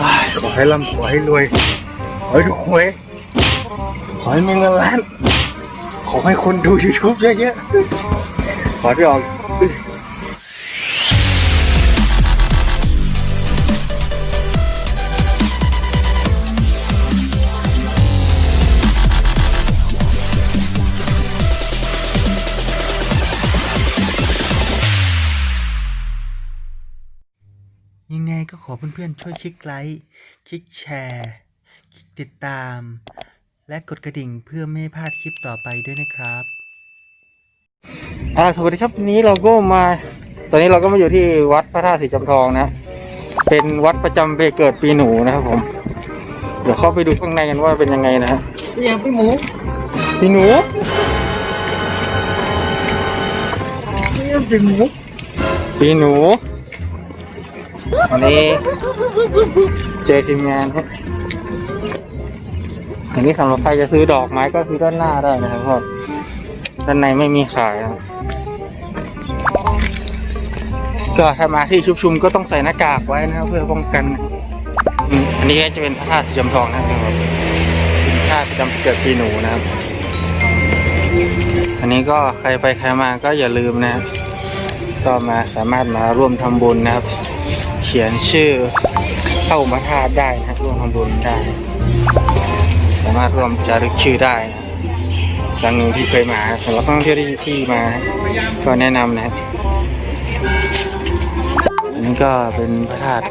อ้ขอให้ร่ำขอให้รวย ขอให้ถูกหวย ขอให้มีเงินล้าน ขอให้คนดู YouTube เยอะๆ ขอที่ออก เพื่อนๆ ช่วยคลิกไลค์ คลิกแชร์ คลิกติดตาม และกดกระดิ่งเพื่อไม่ให้พลาดคลิปต่อไปด้วยนะครับอ่าสวัสดีครับวันนี้เราก็มา ตอนนี้เราก็มาอยู่ที่วัดพระธาตุสีจำทองนะ เป็นวัดประจำปีเกิดปีหนูนะครับผม เดี๋ยวเข้าไปดูข้างในกันว่าเป็นยังไงนะฮะอย่างพี่หมูปีหนูพี่หมูปีหนู วันนี้เจอทีมงานครับอันนี้สำหรับใครจะซื้อดอกไม้ก็ซื้อด้านหน้าได้นะครับเพราะด้านในไม่มีขายก็ถ้ามาที่ชุบชุมก็ต้องใส่หน้ากากไว้นะครับเพื่อป้องกัน อันนี้ก็จะเป็นพระธาตุสีจำทองนะครับเป็นพระธาตุประจำเกิดปีหนูนะครับ อันนี้ก็ใครไปใครมาก็อย่าลืมนะครับก็มาสามารถมาร่วมทำบุญนะครับ ขียนชื่อเข้ามาธาตุได้นะครับร่วมทำบุญได้ สามารถร่วมจารึกชื่อได้นะครั้งหนึ่งที่เคยมาสำหรับนักท่องเที่ยวที่ที่มา ก็แนะนำนะครับอันนี้ก็เป็นพระธาตุ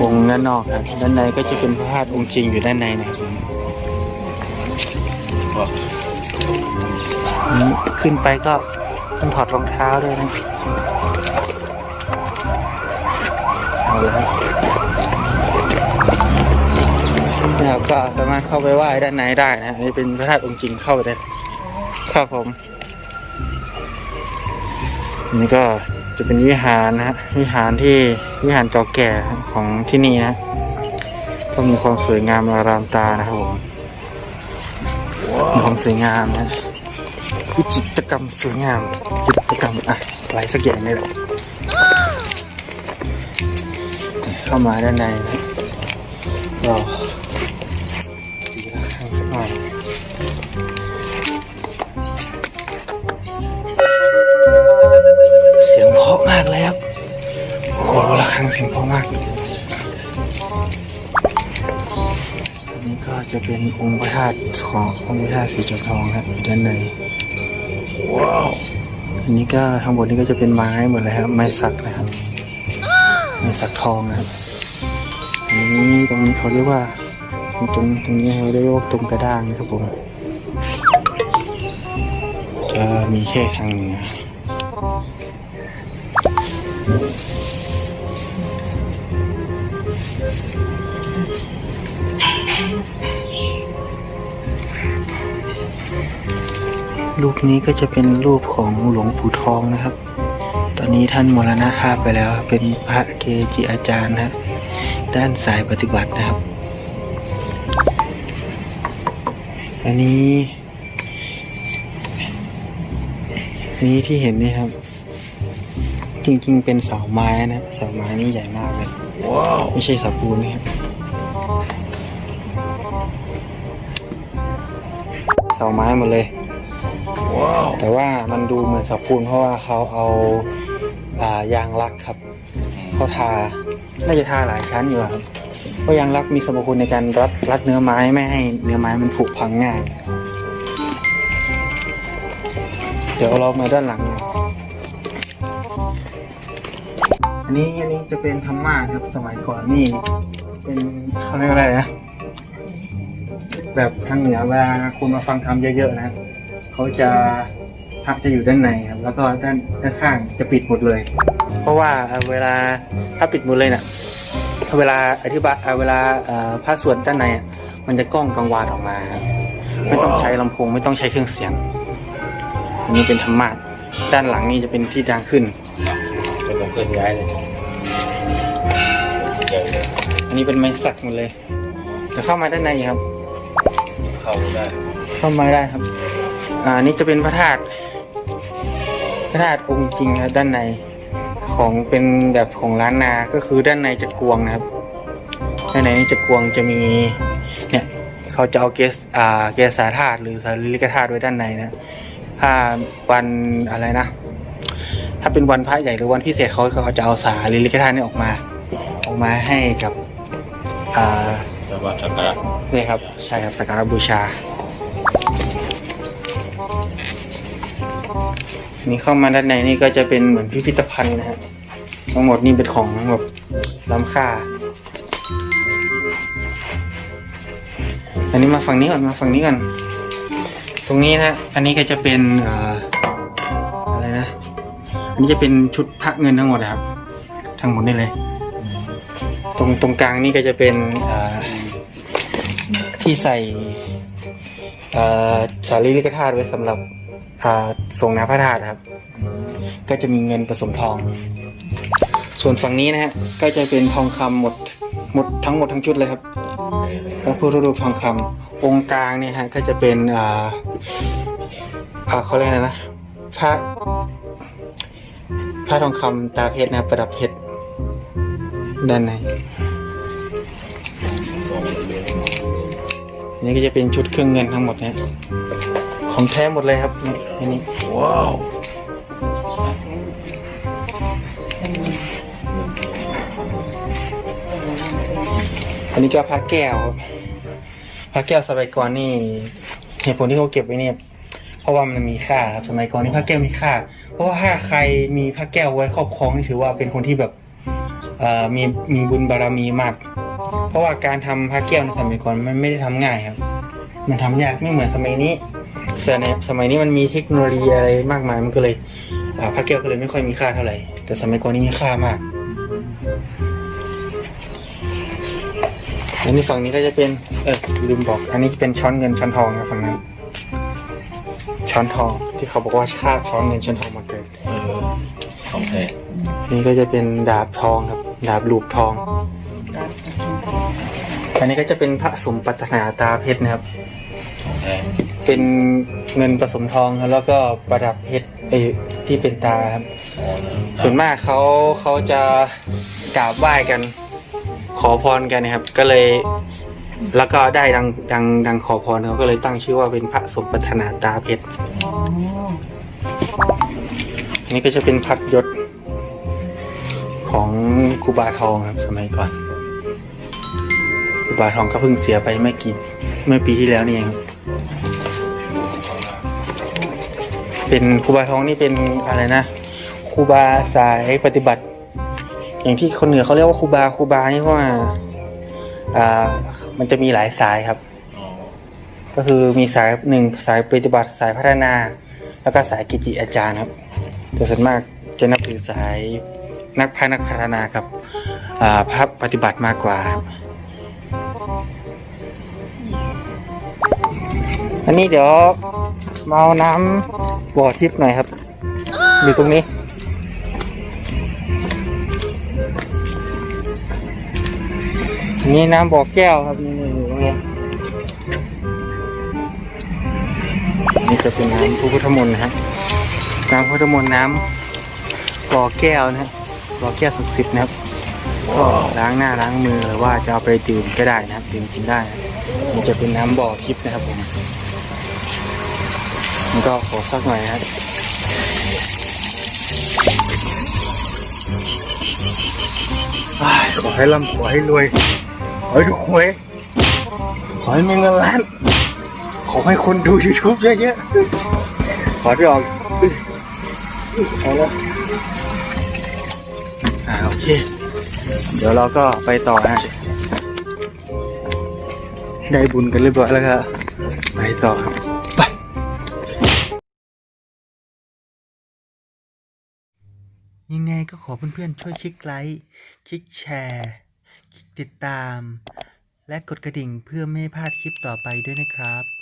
องค์ด้านนอกครับด้านในก็จะเป็นพระธาตุองค์จริงอยู่ด้านในนะครับขึ้นไปก็ต้องถอดรองเท้าด้วยนะ เละครับนะครับก็สามารถเข้าไปไหว้ด้านในได้นะอันนี้เป็นพระธาตุองค์จริงเข้าไปได้ครับผมนนี้ก็จะเป็นวิหารนะฮะวิหารที่วิหารเก่าแก่ของที่นี่นะก็มีความสวยงามอารามตานะครับผมมีความสวยงามนะวิจิตรกรรมสวยงามจิตรกรรมอะอะไรสักอย่างนี่แหละ เข้ามาด้านในนะก็ดีละครั้งสักหน่อยเสียงเพราะมากเลยครับโอ้โหละครั้งเสียงเพราะมากอันนี้ก็จะเป็นองค์พระธาตุขององค์พระธาตุสีจอมทองครับอยู่ด้านในว้าวอันนี้ก็ทั้งหมดนี้ก็จะเป็นไม้หมดเลยครับไม้สักนะครับ สักทองนะครับอันนี้ตรงนี้เขาเรียกว่า ตรงตรงนี้เขาเรียกว่าตรงกระด้างนะครับผมจะมีแค่ทางเหนือรูปนี้ก็จะเป็นรูปของหลวงปู่ทองนะครับ ตอนนี้ท่านมรณภาพไปแล้วครับเป็นพระเกจิอาจารย์นะครับด้านสายปฏิบัตินะครับ อันนี้อันนี้ที่เห็นนี่ครับ จริงๆ เป็นเสาไม้นะเสาไม้นี่ใหญ่มากเลยว้าวไม่ใช่เสาปูนนะครับเสาไม้หมดเลย แต่ว่ามันดูเหมือนเสาปูนเพราะว่าเขาเอาอ่ายางรักครับเขาทาน่าจะทาหลายชั้นอยู่อะครับเพราะยางรักมีสรรพคุณในการรัดรัดเนื้อไม้ไม่ให้เนื้อไม้มันผุพังง่าย เดี๋ยวเรามาด้านหลังนะอันนี้อันนี้จะเป็นธรรมะครับสมัยก่อนนี่ เป็นเขาเรียกอะไรนะ แบบทางเหนือเวลาคุณมาฟังธรรมเยอะๆนะ เขาจะพระจะอยู่ด้านในครับแล้วก็ด้านด้านข้างจะปิดหมดเลย เพราะว่าเอ่อเวลาถ้าปิดหมดเลยเนี่ยเวลาอธิบายเอ่อเวลาเอ่อพระสวดด้านในอะมันจะก้องกังวานออกมาครับไม่ต้องใช้ลำโพงไม่ต้องใช้เครื่องเสียง อันนี้เป็นธรรมะด้านหลังนี่จะเป็นที่ดังขึ้นจะผมเคลื่อนย้ายเลยเดี๋ยวอันนี้เป็นไม้สักหมดเลยเดี๋ยวเข้ามาด้านในครับ เข้าได้ เข้ามาได้ครับ อ่าอันนี้จะเป็นพระธาตุพระธาตุองค์จริงครับด้านในขของเป็นแบบของล้านนา ก็คือด้านในจะกวงนะครับ ด้านในนี่จะกวงจะมีเนี่ยเขาจะเอาเกสอ่าเกสาธาตุหรือสารีริกธาตุไว้ด้านในนะถ้าวันอะไรนะ ถ้าเป็นวันพระใหญ่หรือวันพิเศษเขาเขาจะเอาสารีริกธาตุนี่ออกมา ออกมาให้กับอ่าแล้วก็สักการะนี่ครับใช่ครับสักการะบูชา นี่เข้ามาด้านในนี่ก็จะเป็นเหมือนพิพิธภัณฑ์นะฮะทั้งหมดนี่เป็นของแบบล้ำค่า อันนี้มาฝั่งนี้ก่อนมาฝั่งนี้ก่อน ตรงนี้นะ อันนี้ก็จะเป็นออะไรนะ อันนี้จะเป็นชุดพระเงินทั้งหมดนะครับ ทั้งหมดนี่เลย ตรงตรงกลางนี่ก็จะเป็นที่ใส่สารีริกธาตุไว้สำหรับ อ่าส่งน้ำพระธาตุครับ ก็จะมีเงินผสมทอง ส่วนฝั่งนี้นะฮะก็จะเป็นทองคำหมดหมดทั้งหมดทั้งชุดเลยครับพระพุทธรูปทองคำองค์กลางเนี่ยฮะก็จะเป็นอ่าอ่าเขาเรียกอะไรนะพระพระทองคำตาเพชรนะครับประดับเพชรด้านในอันนี่ก็จะเป็นชุดเครื่องเงินทั้งหมดนะ ของแท้หมดเลยครับนี่อันนี้ว้าวอันนี้ก็พระแก้วครับพระแก้วสมัยก่อนนี่เหตุผลที่เขาเก็บไว้เนี่ยเพราะว่ามันมีค่าครับสมัยก่อนนี่พระแก้วมีค่า เพราะว่าถ้าใครมีพระแก้วไว้ครอบครองนี่ถือว่าเป็นคนที่แบบเอ่อมีมีบุญบารมีมาก เพราะว่าการทำพระแก้วในสมัยก่อนมันไม่ได้ทำง่ายครับ มันทำยากไม่เหมือนสมัยนี้ แต่ในสมัยนี้มันมีเทคโนโลยีอะไรมากมายมันก็เลยอ่าพระแก้วก็เลยไม่ค่อยมีค่าเท่าไหร่ แต่สมัยก่อนนี่มีค่ามากอันนี้ฝั่งนี้ก็จะเป็น เออลืมบอก อันนี้เป็นช้อนเงินช้อนทองนะฝั่งนั้น ช้อนทองที่เขาบอกว่าคาบช้อนเงินช้อนทองมาเกิดเออของแท้นี่ก็จะเป็นดาบทองครับ ดาบลูบทอง อันนี้ก็จะเป็นพระสมปัตนาตาเพชรนะครับของแท้ เป็นเงินผสมทองครับแล้วก็ประดับเพชรเอยที่เป็นตาครับส่วนมากเขาเขาจะกราบไหว้กัน ขอพรกันนะครับ ก็เลย แล้วก็ได้ดังดังดังขอพรเขาก็เลยตั้งชื่อว่าเป็นพระสมปัฒนาตาเพชรอันนี้ก็จะเป็นพัดยศของครูบาทองครับสมัยก่อนครูบาทองก็เพิ่งเสียไปไม่กี่เมื่อปีที่แล้วนี่เอง เป็นครูบาทองนี่เป็นอะไรนะครูบาสายปฏิบัติ อย่างที่คนเหนือเขาเรียกว่าครูบาครูบานี่เพราะว่าอ่ามันจะมีหลายสายครับอ๋อก็คือมีสายหนึ่งสายปฏิบัติสายพัฒนา แล้วก็สายกิจจิอาจารย์ครับแต่ส่วนมากจะนับถือสายนักพานักพัฒนากับอ่าพระปฏิบัติมากกว่าครับอันนี้เดี๋ยวมา เอาน้ำบ่อทิพย์หน่อยครับ อยู่ตรงนี้ นี่น้ำบ่อแก้วครับนี่อยู่ตรงนี้นี่จะเป็นน้ำพุทธมนต์นะครับน้ำพุทธมนต์น้ำบ่อแก้วนะฮะบ่อแก้วศักดิ์สิทธิ์นะครับก็ล้างหน้าล้างมือหรือว่าจะเอาไปดื่มก็ได้นะครับดื่มกินได้นะมันจะเป็นน้ำบ่อทิพย์นะครับผม มันก็ขอสักหน่อยนะครับขอให้ร่ำขอให้รวย ขอให้ถูกหวย ขอให้มีเงินล้าน ขอให้คนดู YouTube เยอะๆ ขอที่ออกเอาละอ่าโอเค เดี๋ยวเราก็ไปต่อนะ ได้บุญกันเรียบร้อยแล้วก็ไปต่อครับไป ก็ขอเพื่อนๆช่วยคลิกไลค์คลิกแชร์คลิกติดตาม และกดกระดิ่งเพื่อไม่ให้พลาดคลิปต่อไปด้วยนะครับ